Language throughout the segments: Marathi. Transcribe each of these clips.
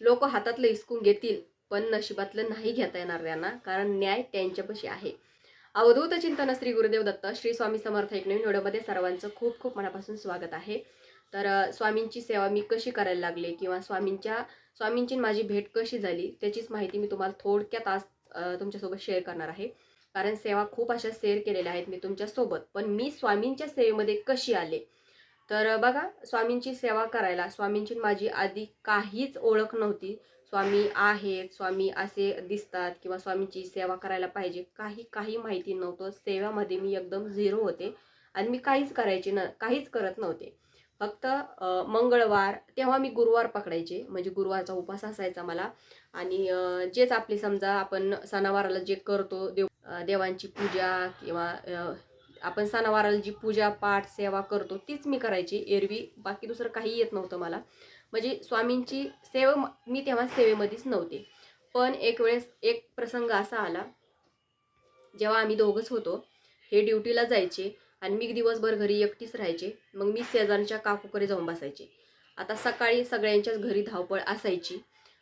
लोक हातातलं हिसकून घेतील पण नशिबातलं नाही घेता येणार त्यांना कारण न्याय त्यांच्यापाशी आहे. अवधूत चिंतन श्री गुरुदेव दत्त श्री स्वामी समर्थ एक नवीन व्हिडिओमध्ये सर्वांचं खूप खूप मनापासून स्वागत आहे. तर स्वामींची सेवा मी कशी करायला लागले किंवा स्वामींच्या स्वामींची माझी भेट कशी झाली त्याचीच माहिती मी तुम्हाला थोडक्यात आज तुमच्यासोबत शेअर करणार आहे. कारण सेवा खूप अशा शेअर केलेल्या आहेत मी तुमच्यासोबत पण मी स्वामींच्या सेवेमध्ये कशी आले? तर बघा स्वामींची सेवा करायला स्वामींची माझी आधी काहीच ओळख नव्हती. स्वामी आहेत स्वामी असे दिसतात किंवा स्वामींची सेवा करायला पाहिजे काही काही माहिती नव्हतं. सेवामध्ये मी एकदम झिरो होते आणि मी काहीच करायचे न काहीच करत नव्हते. फक्त मंगळवार तेव्हा मी गुरुवार पकडायचे म्हणजे गुरुवारचा उपास असायचा मला. आणि जेच आपली समजा आपण सणावाराला जे करतो देव देवांची पूजा किंवा आपण सणावाराला जी पूजा पाठ सेवा करतो तीच मी करायची एरवी. बाकी दुसरं काही येत नव्हतं मला. म्हणजे स्वामींची सेवा मी तेव्हा सेवेमध्येच नव्हते. पण एक वेळेस एक प्रसंग असा आला. जेव्हा आम्ही दोघंच होतो हे ड्युटीला जायचे आणि मी दिवसभर घरी एकटीच राहायचे. मग मी शेजारच्या काकूकडे जाऊन बसायचे. आता सकाळी सगळ्यांच्याच घरी धावपळ असायची.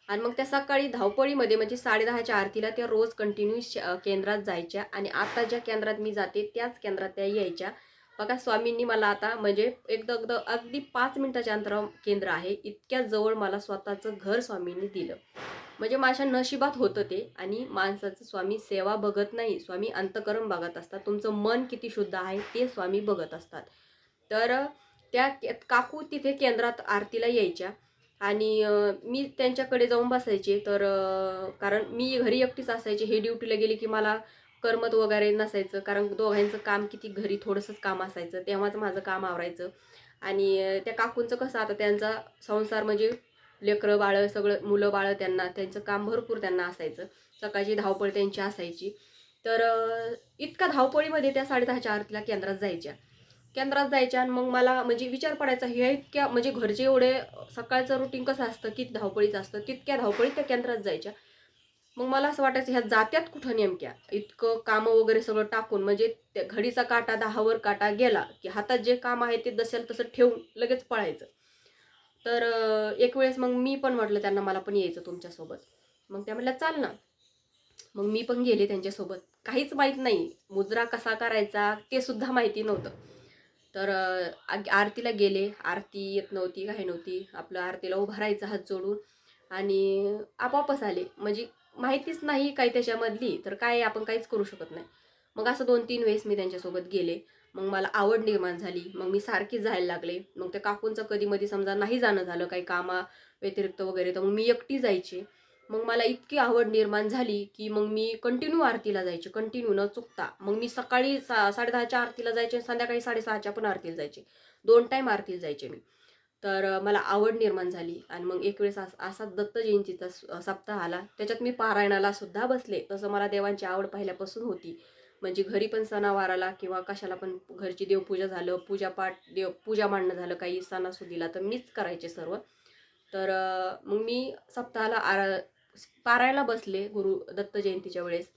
आणि मग त्या सकाळी धावपळीमध्ये म्हणजे साडेदहाच्या आरतीला त्या रोज कंटिन्यू केंद्रात जायच्या आणि आता ज्या केंद्रात मी जाते त्याच केंद्रात त्या यायच्या. बघा स्वामींनी मला आता म्हणजे एकदा एकदम अगदी पाच मिनिटाच्या अंतरावर केंद्र आहे इतक्या जवळ मला स्वतःचं घर स्वामींनी दिलं. म्हणजे माझ्या नशिबात होतं ते आणि माणसाचं स्वामी सेवा बघत नाही स्वामी अंतकरण बघत असतात तुमचं मन किती शुद्ध आहे ते स्वामी बघत असतात. तर त्या काकू तिथे केंद्रात आरतीला यायच्या. आणि मी त्यांच्याकडे जाऊन बसायचे. तर कारण मी घरी एकटीच असायचे. हे ड्युटीला गेले की मला करमत वगैरे नसायचं. कारण दोघांचं काम किती घरी थोडंसंच काम असायचं. तेव्हाच माझं काम आवरायचं. आणि त्या काकूंचं कसं आता त्यांचा संसार म्हणजे लेकरं बाळं सगळं मुलं बाळं त्यांना त्यांचं काम भरपूर त्यांना असायचं. सकाळची धावपळ त्यांची असायची. तर इतका धावपळीमध्ये त्या साडेदहाच्या आरतीला केंद्रात जायच्या. केंद्रात जायच्या आणि मग मला म्हणजे विचार पडायचा हे इतक्या म्हणजे घरचे एवढे सकाळचं रुटीन कसं असतं? की धावपळीचं असतं? तितक्या धावपळीत त्या केंद्रात जायच्या. मग मला असं वाटायचं ह्या जात्यात कुठं नेमक्या? इतकं कामं वगैरे सगळं टाकून म्हणजे त्या घडीचा काटा दहावर काटा गेला की हातात जे काम आहे ते दसेल तसं ठेवून लगेच पळायचं. तर एक वेळेस मग मी पण म्हटलं त्यांना मला पण यायचं तुमच्यासोबत. मग त्या म्हटल्या चाल ना. मग मी पण गेले त्यांच्यासोबत. काहीच माहीत नाही मुजरा कसा करायचा ते सुद्धा माहिती नव्हतं. तर आरतीला गेले. आरती येत नव्हती काही नव्हती. आपलं आरतीला उभा राहायचा हात जोडून आणि आपोआपच आले. म्हणजे माहितीच नाही काही त्याच्यामधली तर काय आपण काहीच करू शकत नाही. मग असं दोन तीन वेळेस मी त्यांच्यासोबत गेले. मग मला आवड निर्माण झाली. मग मी सारखी जायला लागले. मग त्या काकूंचं कधी मधी समजा नाही जाणं झालं काही कामा व्यतिरिक्त वगैरे तर मग मी एकटी जायची. मग मला इतकी आवड निर्माण झाली की मग मी कंटिन्यू आरतीला जायचे कंटिन्यू न चुकता. मग मी सकाळी सा साडेदहाच्या आरतीला जायचे संध्याकाळी साडेसहाच्या पण आरतीला जायचे. दोन टाईम आरतीला जायचे मी. तर मला आवड निर्माण झाली आणि मग एक वेळेस अस- असा दत्त जयंतीचा स- सप्ताह आला. त्याच्यात मी पारायणाला सुद्धा बसले. तसं मला देवांची आवड पहिल्यापासून होती. म्हणजे घरी पण सणावाराला किंवा कशाला पण घरची देवपूजा झालं पूजापाठ देव पूजा मांडणं झालं काही सणासुदीला तर मीच करायचे सर्व. तर मग मी सप्ताहाला आर पारायला बसले गुरु दत्त जयंतीच्या वेळेस.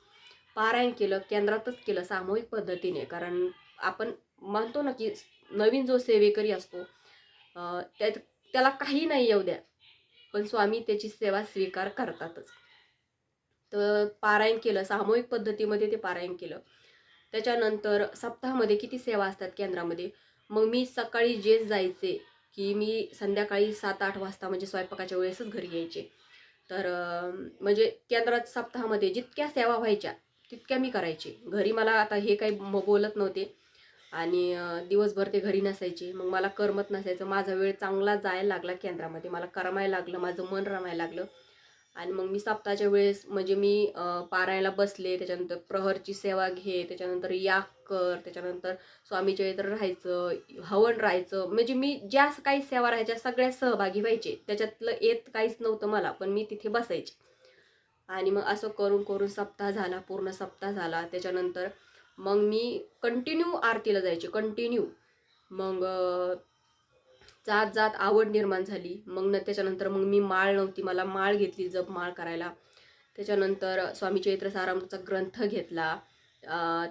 पारायण केलं केंद्रातच केलं सामूहिक पद्धतीने. कारण आपण म्हणतो ना की नवीन जो सेवेकरी असतो त्यात त्याला काही नाही येऊ द्या. पण स्वामी त्याची सेवा स्वीकार करतातच. तर पारायण केलं सामूहिक पद्धतीमध्ये ते पारायण केलं. त्याच्यानंतर सप्ताहामध्ये किती सेवा असतात केंद्रामध्ये? मग मी सकाळी जे जायचे की मी संध्याकाळी सात आठ वाजता म्हणजे स्वयंपाकाच्या वेळेसच घरी यायचे. तर म्हणजे केंद्रात सप्ताहामध्ये जितक्या सेवा व्हायच्या तितक्या मी करायचे. घरी मला आता हे काही म- बोलत नव्हते. आणि दिवसभर ते घरी नसायचे. मग मला करमत नसायचं. माझा वेळ चांगला जायला लागला केंद्रामध्ये. मला करमायला लागलं. माझं मन रमायला लागलं. आणि मग मी सप्ताहाच्या वेळेस म्हणजे मी पारायला बसले त्याच्यानंतर प्रहरची सेवा घे त्याच्यानंतर याग कर त्याच्यानंतर स्वामीच्या इथं राहायचं हवन राहायचं. म्हणजे मी ज्या काही सेवा राहायच्या सगळ्या सहभागी व्हायचे. त्याच्यातलं येत काहीच नव्हतं मला पण मी तिथे बसायचे. आणि मग असं करून करून सप्ताह झाला पूर्ण सप्ताह झाला. त्याच्यानंतर मग मी कंटिन्यू आरतीला जायचे कंटिन्यू मग जात जात आवड निर्माण झाली. मग न त्याच्यानंतर मग मी माळ नव्हती. मला माळ घेतली जप माळ करायला. त्याच्यानंतर स्वामी चैत्र सारामचा ग्रंथ घेतला.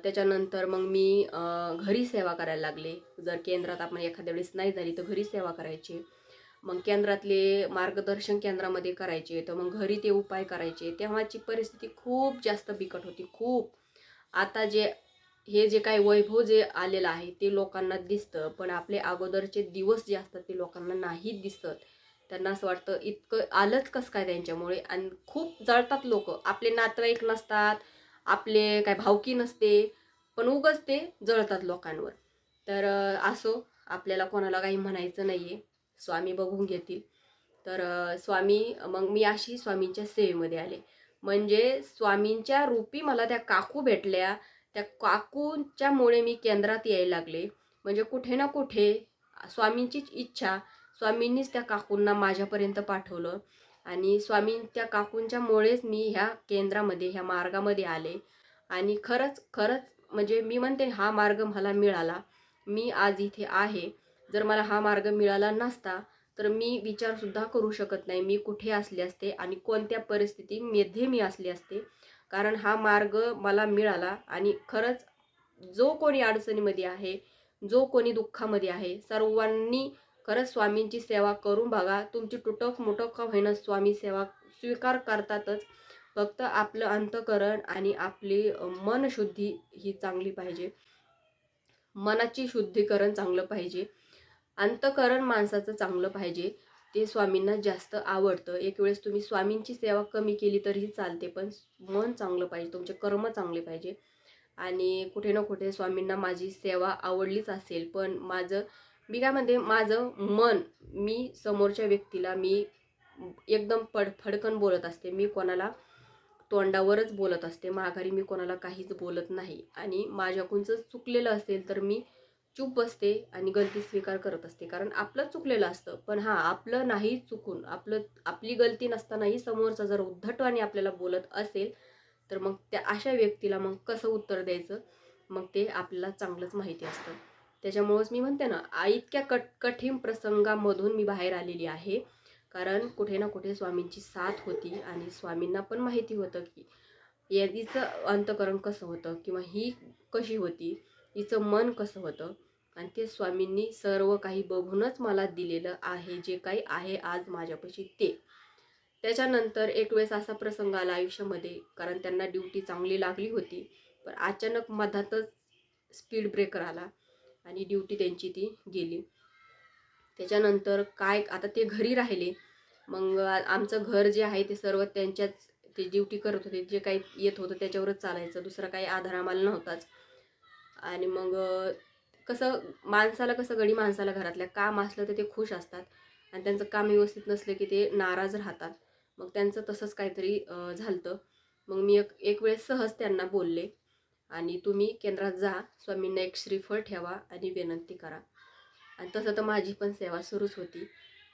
त्याच्यानंतर मग मी घरी सेवा करायला लागले. जर केंद्रात आपण एखाद्या वेळेस नाही झाली तर घरी सेवा करायची. मग केंद्रातले मार्गदर्शन केंद्रामध्ये करायचे. तर मग घरी ते उपाय करायचे. तेव्हाची परिस्थिती खूप जास्त बिकट होती. खूप. आता जे हे जे काही वैभव जे आलेलं आहे ते लोकांना दिसतं पण आपले अगोदरचे दिवस जे असतात ते लोकांना नाही दिसत. त्यांना असं वाटतं इतकं आलंच कसं काय त्यांच्यामुळे? आणि खूप जळतात लोक. आपले नातेवाईक नसतात आपले काय भावकी नसते पण उगच ते जळतात लोकांवर. तर असो आपल्याला कोणाला काही म्हणायचं नाही आहे स्वामी बघून घेतील. तर स्वामी मग मी अशी स्वामींच्या सेवेमध्ये आले. म्हणजे स्वामींच्या रूपी मला त्या काकू भेटल्या त्या काकूंच्यामुळे मी केंद्रात यायला लागले. म्हणजे कुठे ना कुठे स्वामींचीच इच्छा स्वामींनीच त्या काकूंना माझ्यापर्यंत पाठवलं. आणि स्वामी त्या काकूंच्यामुळेच मी ह्या केंद्रामध्ये ह्या मार्गामध्ये आले. आणि खरंच खरंच म्हणजे मी म्हणते हा मार्ग मला मिळाला. मी आज इथे आहे. जर मला हा मार्ग मिळाला नसता तर मी विचारसुद्धा करू शकत नाही. मी कुठे असले असते आणि कोणत्या परिस्थितीमध्ये मी असले असते? कारण हा मार्ग मला मिळाला आणि खरंच जो कोणी अडचणीमध्ये आहे जो कोणी दुःखामध्ये आहे सर्वांनी खरंच स्वामींची सेवा करून बघा. तुमची तुटक मुटक का होईना स्वामी सेवा स्वीकार करतातच. फक्त आपलं अंतकरण आणि आपली मनशुद्धी ही चांगली पाहिजे. मनाची शुद्धीकरण चांगलं पाहिजे. अंतकरण माणसाचं चांगलं पाहिजे. ते स्वामींना जास्त आवडतं. एक वेळेस तुम्ही स्वामींची सेवा कमी केली तरीही चालते पण मन चांगलं पाहिजे तुमचे कर्म चांगले पाहिजे. आणि कुठे ना कुठे स्वामींना माझी सेवा आवडलीच असेल पण माझं मी काय म्हणते माझं मन मी समोरच्या व्यक्तीला मी एकदम पड फडकन बोलत असते. मी कोणाला तोंडावरच बोलत असते. माघारी मी कोणाला काहीच बोलत नाही. आणि माझ्याकडूनच चुकलेलं असेल तर मी चूप बसते आणि गलती स्वीकार करत असते. कारण आपलं चुकलेलं असतं. पण हां आपलं नाही चुकून आपलं आपली गलती नसतानाही समोरचा जर उद्धटवाने आपल्याला बोलत असेल तर मग त्या अशा व्यक्तीला मग कसं उत्तर द्यायचं? मग ते आपल्याला चांगलंच माहिती असतं. त्याच्यामुळंच मी म्हणते ना इतक्या कट कठीण प्रसंगामधून मी बाहेर आलेली आहे. कारण कुठे ना कुठे स्वामींची साथ होती आणि स्वामींना पण माहिती होतं की यादीचं अंतकरण कसं होतं किंवा ही कशी होती हिचं मन कसं होतं. आणि ते स्वामींनी सर्व काही बघूनच मला दिलेलं आहे जे काही आहे आज माझ्यापाशी ते. त्याच्यानंतर एक वेळेस असा प्रसंग आला आयुष्यामध्ये कारण त्यांना ड्युटी चांगली लागली होती पण अचानक मधातच स्पीड ब्रेकर आला आणि ड्युटी त्यांची ती गेली. त्याच्यानंतर काय आता ते घरी राहिले. मग आमचं घर जे आहे ते सर्व त्यांच्याच ते ड्युटी करत होते जे काही येत होतं त्याच्यावरच चालायचं. दुसरा काही आधार आम्हाला नव्हताच. आणि मग कसं माणसाला कसं गडी माणसाला घरातल्या काम असलं तर ते खुश असतात. आणि त्यांचं काम व्यवस्थित नसलं की ते नाराज राहतात. मग त्यांचं तसंच काहीतरी झालं मग मी एक एक वेळेस सहज त्यांना बोलले. आणि तुम्ही केंद्रात जा स्वामींना एक श्रीफळ ठेवा आणि विनंती करा. आणि तसं तर माझी पण सेवा सुरूच होती.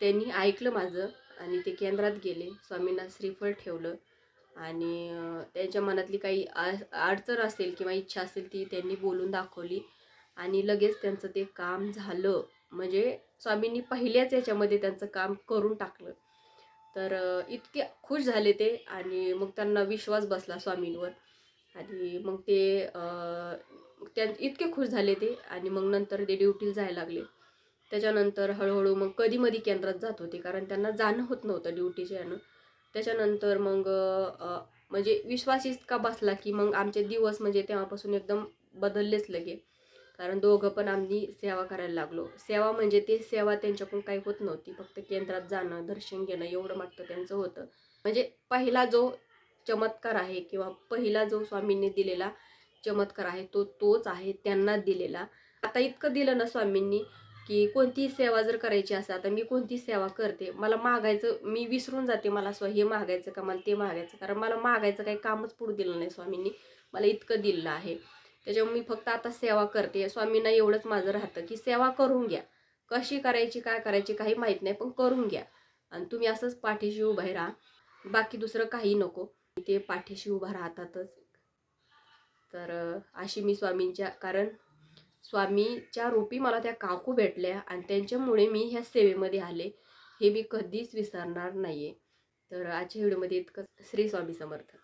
त्यांनी ऐकलं माझं आणि ते केंद्रात गेले. स्वामींना श्रीफळ ठेवलं. आणि त्यांच्या मनातली काही आ- अडचण असेल किंवा इच्छा असेल ती त्यांनी बोलून दाखवली. आणि लगेच त्यांचं ते काम झालं. म्हणजे स्वामींनी पहिल्याच याच्यामध्ये त्यांचं काम करून टाकलं. तर इतके खुश झाले ते आणि मग त्यांना विश्वास बसला स्वामींवर. आणि मग ते त्या इतके खुश झाले ते आणि मग नंतर ते ड्युटीला जायला लागले. त्याच्यानंतर हळूहळू मग कधी मधी केंद्रात जात होते कारण त्यांना जाणं होत नव्हतं ड्युटीच्या यानं. त्याच्यानंतर मग म्हणजे विश्वास इतका बसला की मग आमचे दिवस म्हणजे तेव्हापासून एकदम बदललेच लगे. कारण दोघं पण आम्ही सेवा करायला लागलो. सेवा म्हणजे ते सेवा त्यांच्याकडून काही होत नव्हती. फक्त केंद्रात जाणं दर्शन घेणं एवढं मात्र त्यांचं होतं. म्हणजे पहिला जो चमत्कार आहे किंवा पहिला जो स्वामींनी दिलेला चमत्कार आहे तो तोच आहे त्यांना दिलेला. आता इतकं दिलं ना स्वामींनी की कोणतीही सेवा जर करायची असेल आता मी कोणती सेवा करते? मला मागायचं मी विसरून जाते मला स्व हे मागायचं का मला ते मागायचं? कारण मला मागायचं काही कामच पुढं दिलं नाही स्वामींनी. मला इतकं दिलं आहे. त्याच्यामुळे मी फक्त आता सेवा करते. स्वामींना एवढंच माझं राहतं की सेवा करून घ्या. कशी करायची काय करायची काही माहीत नाही पण करून घ्या. आणि तुम्ही असंच पाठीशी उभे राहा. बाकी दुसरं काही नको. ते पाठीशी उभा राहतातच. तर अशी मी स्वामींच्या कारण स्वामीच्या रूपी मला त्या काकू भेटल्या आणि त्यांच्यामुळे मी ह्या सेवेमध्ये आले. हे मी कधीच विसरणार नाही आहे तर आजच्या व्हिडिओमध्ये इतकं श्री स्वामी समर्थ.